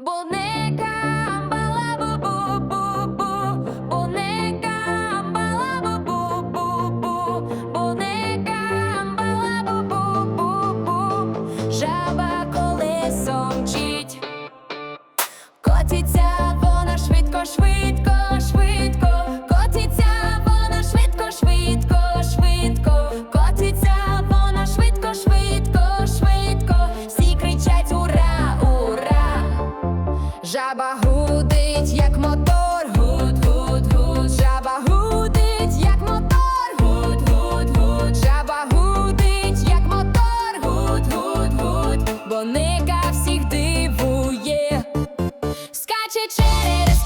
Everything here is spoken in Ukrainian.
Бонека, балабу-бу-бу-бу, Janet